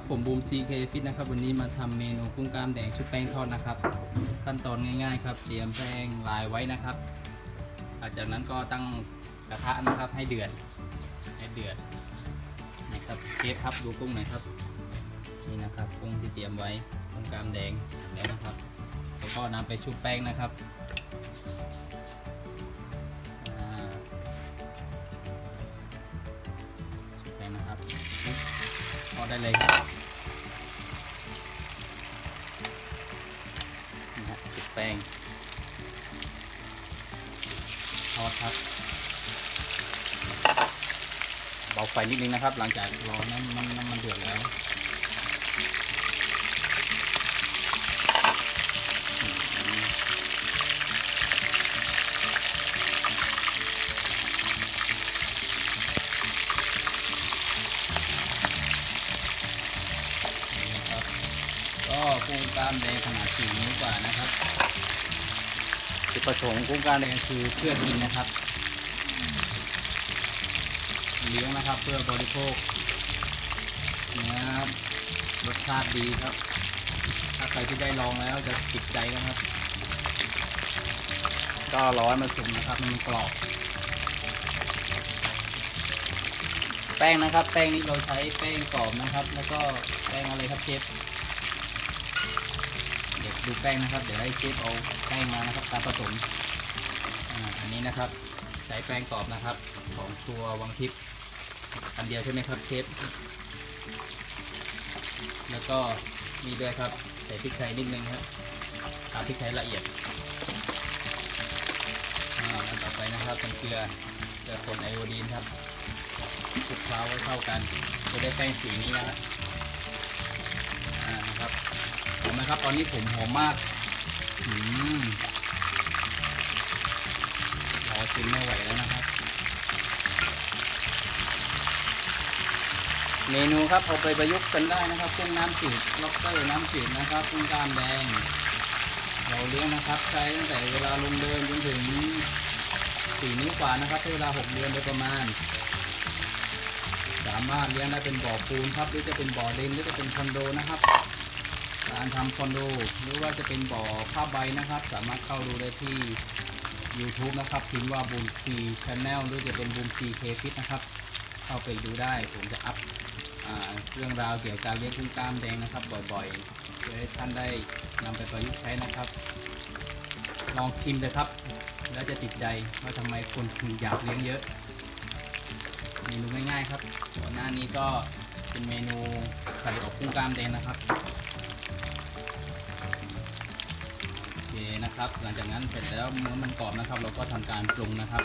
ับผมบูม CK Fit นะครับ วันนี้มาทำเมนูกุ้งกล้ามแดงชุบแป้งทอดนะครับ ขั้นตอนง่ายๆครับเตรียมแป้งลายไว้นะครับ หลังจากนั้นก็ตั้งกระทะนะครับให้เดือด ให้เดือดนะครับเชฟครับดูกุ้งหน่อยครับ นี่นะครับกุ้งที่เตรียมไว้กุ้งกล้ามแดงแล้วนะครับ แล้วก็นำไปชุบแป้งนะครับ อดได้เลยครับนี่ฮะชุดแป้งทอดครับ เบาไฟนิดนึงนะครับ หลังจากรอน้ำมันน้ำมันเดือดแล้ว กุ้งกล้ามแดงขนาด4นิ้วกว่านะครับจุดประสงค์กุ้งกามแดงคือเพื่อกินนะครับ เลี้ยงนะครับเพื่อบริโภคเนื้อรสชาติดีครับ ถ้าใครที่ได้ลองแล้วจะติดใจนะครับ ก็ร้อนมาสุกนะครับมันกรอบแป้งนะครับ แป้งนี้เราใช้แป้งกรอบนะครับ แล้วก็แป้งอะไรครับเชฟ เดี๋ยวดูแป้งนะครับ เดี๋ยวให้เชฟเอาแป้งมานะครับการผสมอ,อันนี้นะครับ ใช้แป้งกรอบนะครับ ของตัววังทิพย์อันเดียวใช่ไหมครับเชฟแล้วก็มีด้วยครับใส่พริกไทยนิดนึงครับตามพริกไทยละเอียดอ่าแล้วต่อไปนะครับเป็นเกลือเกลือป่นไอโอดีนครับคลุกเคล้าให้เข้ากันจะได้แป้งสีนี้นะครับ นไหมครับ ตอนนี้ผมหอมมากอืมรอชิมไม่ไหวแล้วนะครับ เมนูครับเอาไปประยุกต์กันได้นะครับกุ้งน้ำจืดล็อบสเตอร์น้ำจืดนะครับกุ้งกล้ามแดงเราเลี้ยงนะครับ ใช้ตั้งแต่เวลาลงเดินจนถึงสี่นิ้วกว่านะครับใช้เวลาหกเดือนโดยประมาณสามารถเลี้ยงได้เป็นบ่อปูนครับหรือจะเป็นบ่อดินหรือจะเป็นคอนโดนะครับ การทำคอนโดหรือว่าจะเป็นบ่อผ้าใบนะครับ สามารถเข้าดูได้ที่ YouTube นะครับพิมพ์ว่าบูมซีชาแนลหรือจะเป็นบูมซีเคฟิตนะครับ เข้าไปดูได้ผมจะอัพอเรื่องราวเกี่ยวกับการเลี้ยงกุ้งกล้ามแดงนะครับ บ่อยๆเพื่อให้ท่านได้นำไปประยุกต์ใช้นะครับ ลองชิมเลยครับ แล้วจะติดใจว่าทำไมคนถึงอยากเลี้ยงเยอะเมนูง่ายๆครับก่อนหน้านี้ก็เป็นเมนูไข่อบกุ้งกล้ามแดงนะครับ นะครับ หลังจากนั้นเสร็จแล้วเมื่อมันกรอบนะครับ เราก็ทำการปรุงนะครับ